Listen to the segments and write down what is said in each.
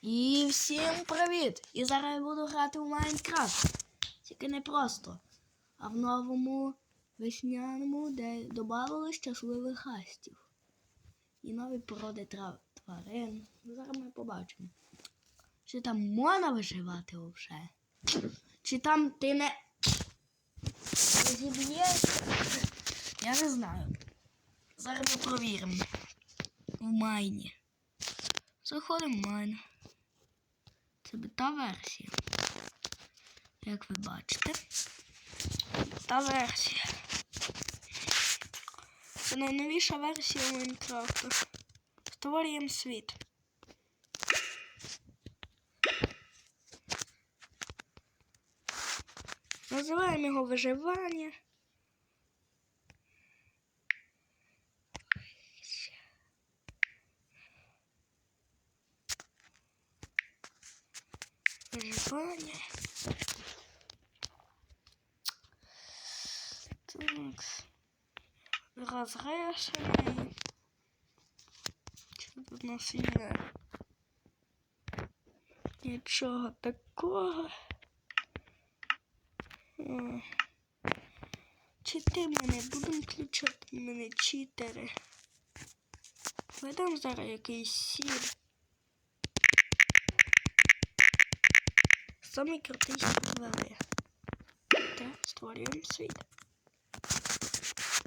І всім привіт! І зараз я буду грати в Майнкрафт. Тільки не просто, а в новому весняному, де додали щасливих гастів. І нові породи трав- тварин. Зараз ми побачимо. Чи там можна виживати взагалі? Чи там ти не зіб'єшся? Я не знаю. Зараз ми провіримо. В майні. Заходимо в майн. Це бета версія. Як ви бачите. Та версія. Це найновіша версія Майнкрафту. Створюємо світ. Називаємо його виживання. Виживання. Так. Розрешений. Що тут у нас є? Нічого такого. Чити мене, будемо включати мене читери. Видам зараз якийсь сір. Самий крутий сервери. Так, створюємо світ.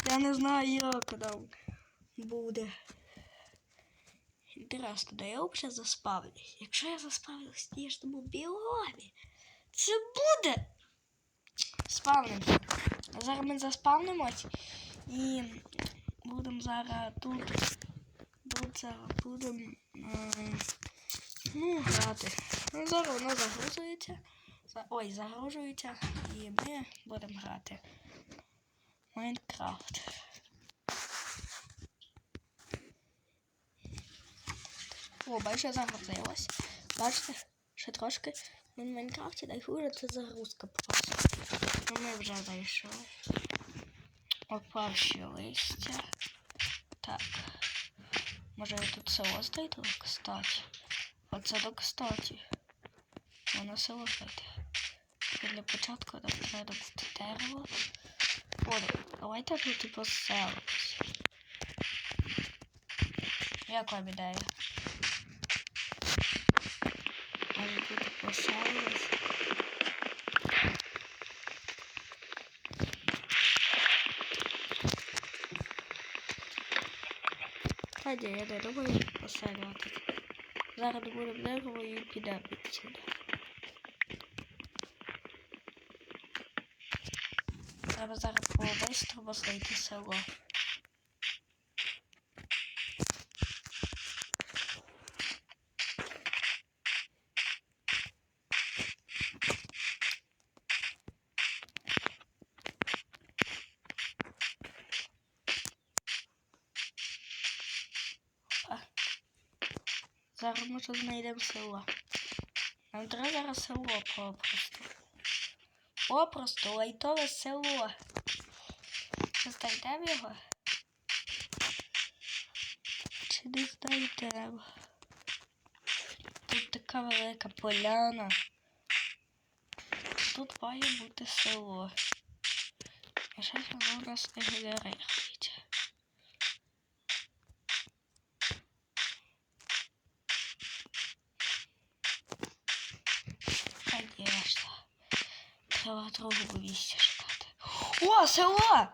Я не знаю, як там буде. Інтересно, де я взагалі заспавлюсь? Якщо я заспавлюсь в ніжному біомі, це буде. Спавнимося. Зараз ми заспавнимось і будемо зараз тут. Тут зараз будемо е, ну, грати. Ну, зараз воно загрузується. Ой, загружується і ми будемо грати. Майнкрафт. О, бачите, загрузилось. Бачите, ще трошки. В Майнкрафті найхуже це загрузка просто. Ну, ми вже зайшли. Опавші листя. Так. Може я тут село знайду, кстати. Оце до кстати. Воно село. Тільки Для початку нам треба добути дерево. О, давайте тут типу поселимось. Як вам ідея? Може тут поселимось? Та ні, я не думаю поселювати. Зараз добудемо дерево і підемо відсюди. Треба зараз по-бистрому знайти село. Зараз може знайдемо село. Нам треба зараз село попросту. Лайтове село. Знайдемо його? Чи не знайдемо? Тут така велика поляна. Тут має бути село. А щось воно у нас не генерується. Конечно. Треба другого місця шукати. О, село!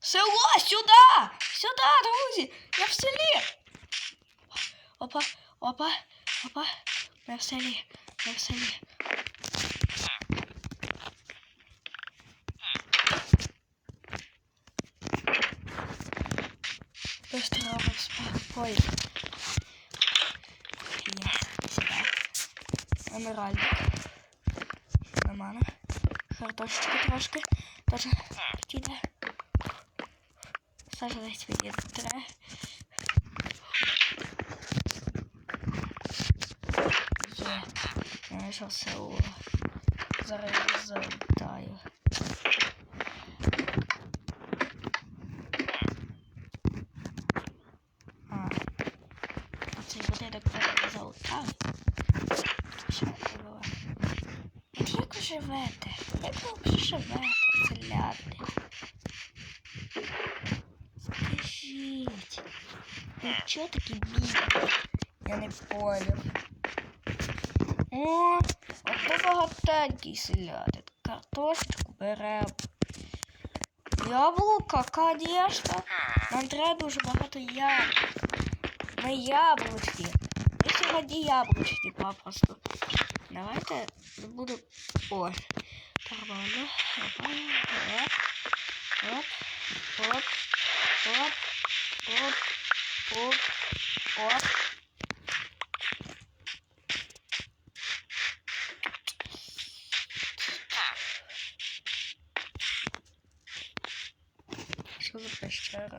Село! Сюди! Сюди, друзі! Я в селі! Опа, опа, опа. Ми в селі, ми в селі. Быстро спокойно. Є, сюди. Емеральдик. Картошечки трошки. Тоже підійде. Саша десь відійде. Є. Я знайшов село. Зараз я живете? Як ви взагалі живете, селяни? Скажіть. Ну чого такі бідні? Я не понял. О, ото багатенький селянин. Картошечку беремо. Яблука, конечно. Нам треба дуже багато яблук. Ми яблучки. Ми сьогодні яблучки попросту. Давайте буду. О. Нормально. Оп. Оп. Оп. Оп. Оп. Оп. Оп. Що за пещера?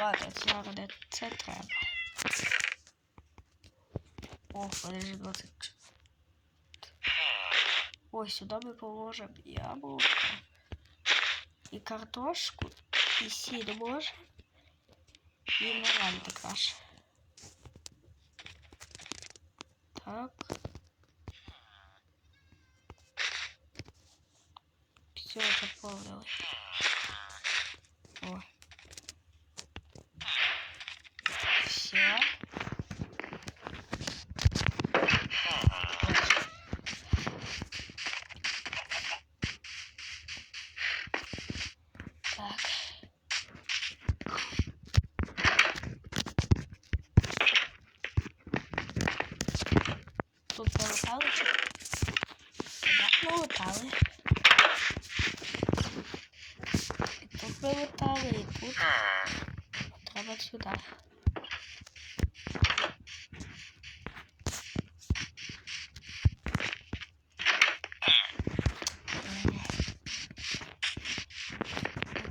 Ладно, це зараз не це треба. О, подожди, 20. Ой, сюда мы положим яблоко. И картошку. И сіль можем. И нормально каш. Так. Все заполнилось. О. Тут полетали? Так, полетали. І тут полетали, і тут. Треба сюди.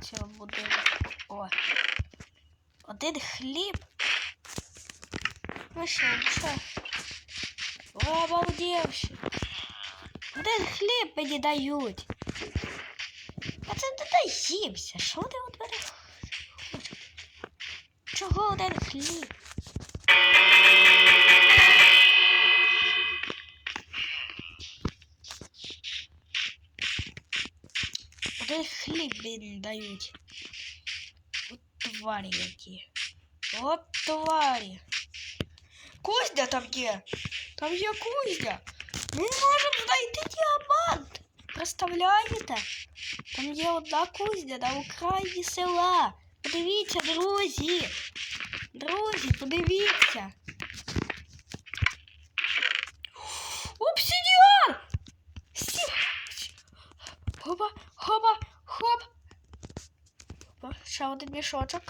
Цього будинку. О. Один хліб. Ну що, що? О, обалдевши. Один хліб мені дають. А це не доїмся. Що ти от мене хочеш? Чого один хліб? Один хліб мені дають. От тварі які. От тварі. Кузня там є. Там є кузня. Ми можемо знайти діамант. Представляєте? Там є одна кузня на окраїні села. Подивіться, друзі. Друзі, подивіться. Обсидіан! Сі... Хопа, хопа, хоп. Хопа, ще один мішочок.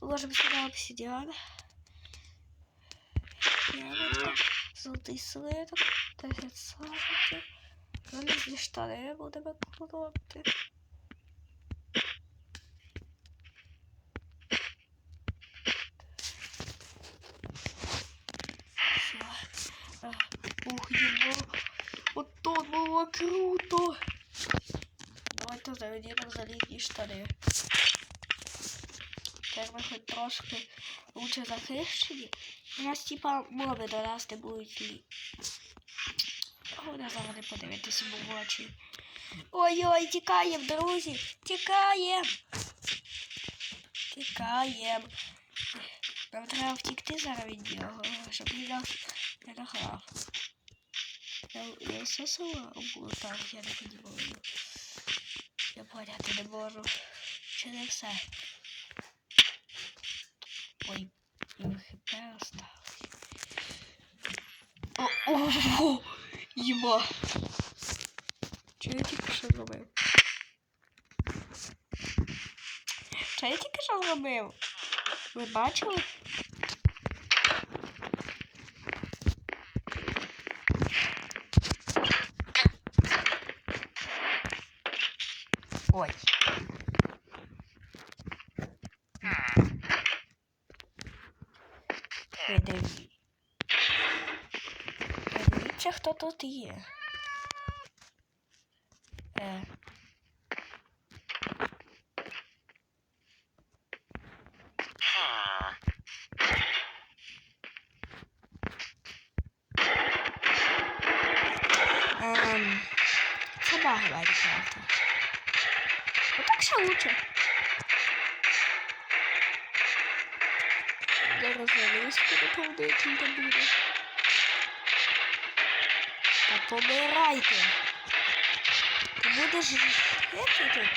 Ложимо сюди обсидіан. Яблочко, Золотий слиток, 10 саженців. Залізні штани будемо. Все. А, Ух, його. От тут було круто. Давайте заведемо залізні штани. Тепер хоч трошки лучше захищені. У нас типа моби до нас не будуть лі. Головне зараз не подивитися в очі. Ой-ой, тікаємо, друзі! Тікаємо! Тікаємо. Нам треба втікти зараз від нього, щоб він нас не награв. Я, я все село облутав, я не подивую. Я поняти не можу. Чи не все? Ой, його хп осталось. О, о, Єба. Що я тільки що зробив? Що я тільки що зробив? Ви бачили? tudo todo dia. É. Um, essa barba de. Eu tô com essa útil. Agora eu vou ver isso porque eu tô com o dedo em Та побирайте. Ти будеш жити тут?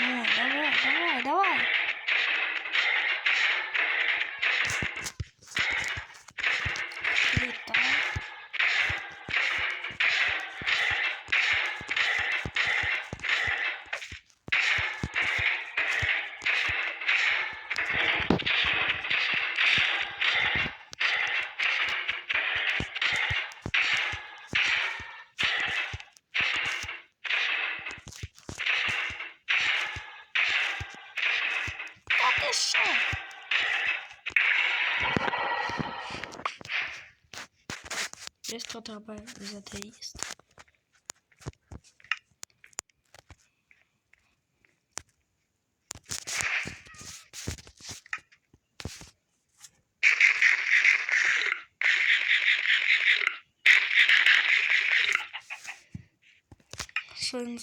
Ну, давай, давай, давай. Та ти що? Швидко треба взяти їсти. Що він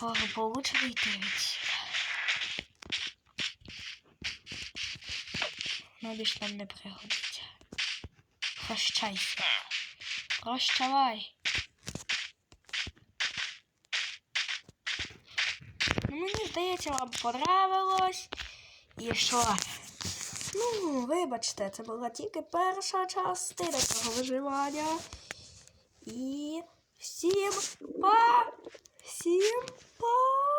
благополучно йти відсюди. Ну, більш нам не пригодиться. Прощайся. Прощавай. Ну, мені здається, вам понравилось. І що? Ну, вибачте, це була тільки перша частина цього виживання. І всім па! Всім па!